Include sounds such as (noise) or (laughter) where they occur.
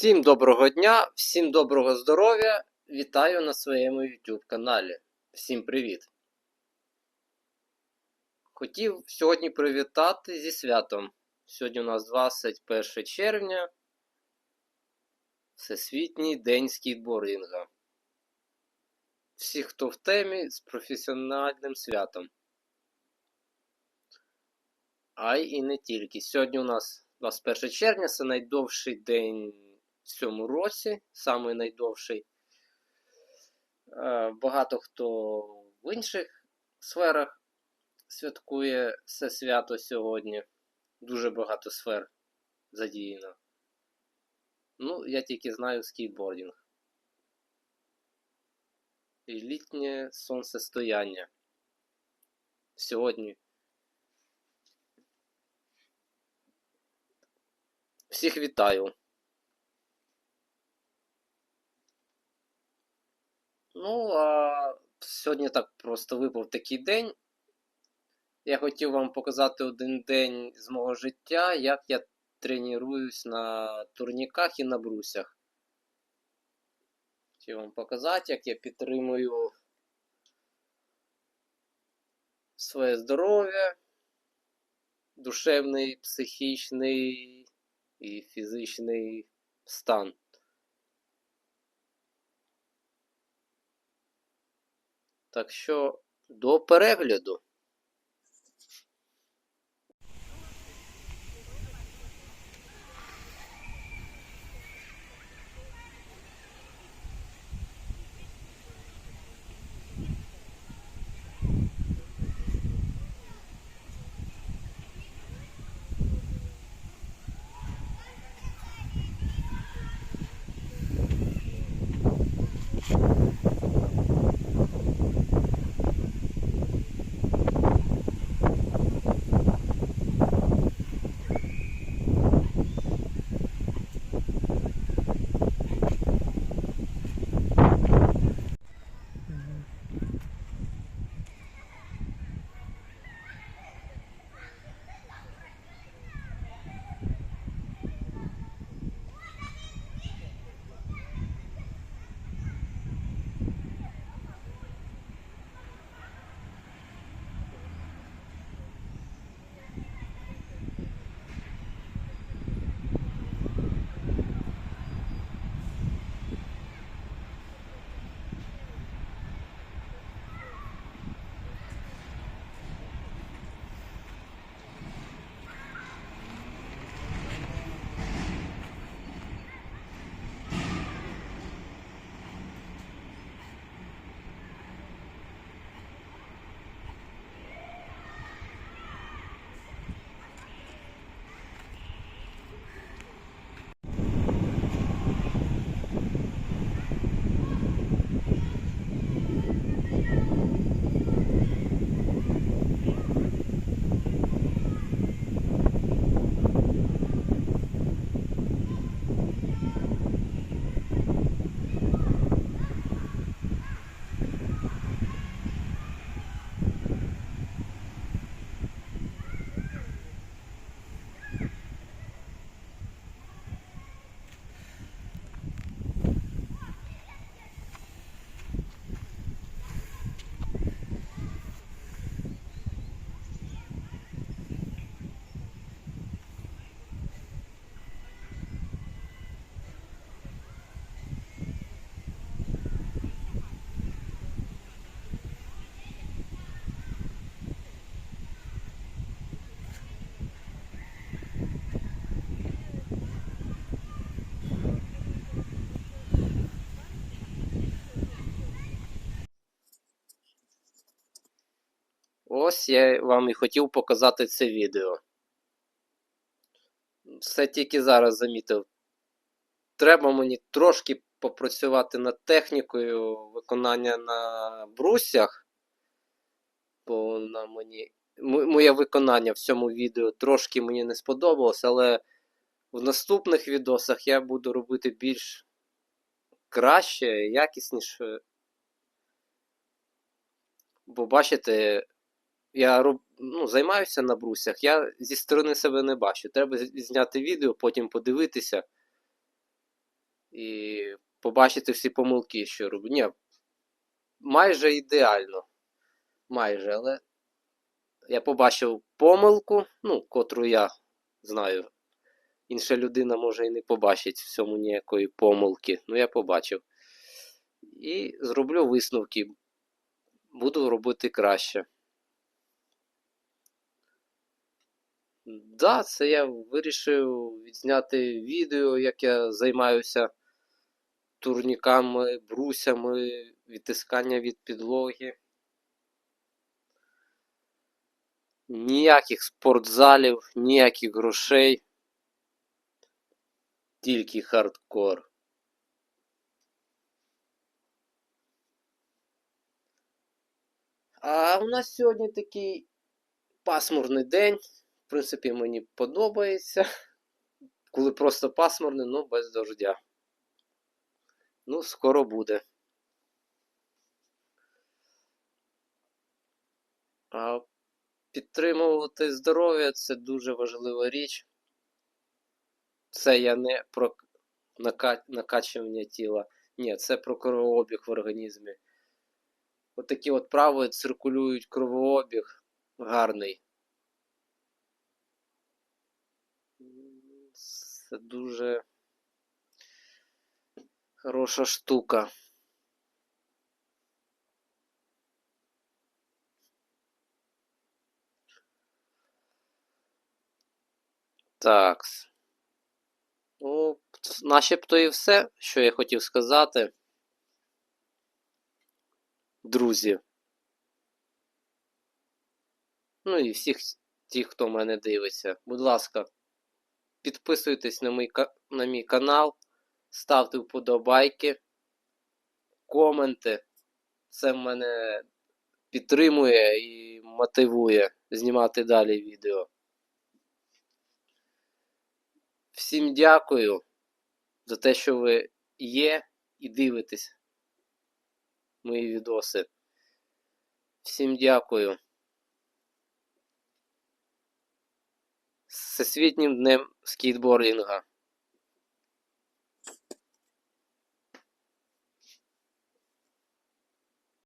Всім доброго дня, всім доброго здоров'я. Вітаю на своєму YouTube каналі. Всім привіт! Хотів сьогодні привітати зі святом. Сьогодні у нас 21 червня. Всесвітній день скейтбординга. Всі, хто в темі, з професіональним святом. А й і не тільки. Сьогодні у нас 21 червня це найдовший день цьому році, самий найдовший. Е, Багато хто в інших сферах святкує це свято сьогодні. Дуже багато сфер задіяно. Ну, я тільки знаю скейтбординг. І літнє сонцестояння. Сьогодні. Всіх вітаю. Ну, а сьогодні так просто випав такий день. Я хотів вам показати один день з мого життя, як я тренуюсь на турніках і на брусях. Хотів вам показати, як я підтримую своє здоров'я, душевний, психічний і фізичний стан. Так що до перегляду. Ось я вам і хотів показати це відео. Все тільки зараз замітив. Треба мені трошки попрацювати над технікою виконання на брусях. Бо на мені. Моє виконання в цьому відео трошки мені не сподобалось, але в наступних відосах я буду робити більш краще, якісніше. Бо бачите, я роб... ну, займаюся на брусях, я зі сторони себе не бачу. Треба зняти відео, потім подивитися. і побачити всі помилки, що роблю. Ні, майже ідеально. Майже, але я побачив помилку, ну, котру я знаю. Інша людина може і не побачить в цьому ніякої помилки. Ну, я побачив. І зроблю висновки. Буду робити краще. Да, це я вирішив відзняти відео, як я займаюся турніками, брусями, відтискання від підлоги. Ніяких спортзалів, ніяких грошей. Тільки хардкор. А у нас сьогодні такий пасмурний день. Принципі, мені подобається. (laughs) Коли просто пасмурний, ну без дождя. Ну, скоро буде. А підтримувати здоров'я це дуже важлива річ. Це я не про накачування тіла. Ні, це про кровообіг в організмі. Отакі от прави циркулюють кровообіг гарний. Це дуже хороша штука. Так. Ну, начебто і все, що я хотів сказати. Друзі. Ну і всіх тих, хто мене дивиться. Будь ласка, підписуйтесь на мій, на мій канал, ставте вподобайки, коменти. Це мене підтримує і мотивує знімати далі відео. Всім дякую за те, що ви є і дивитесь мої відоси. Всім дякую. З Всесвітнім днем скейтбординга.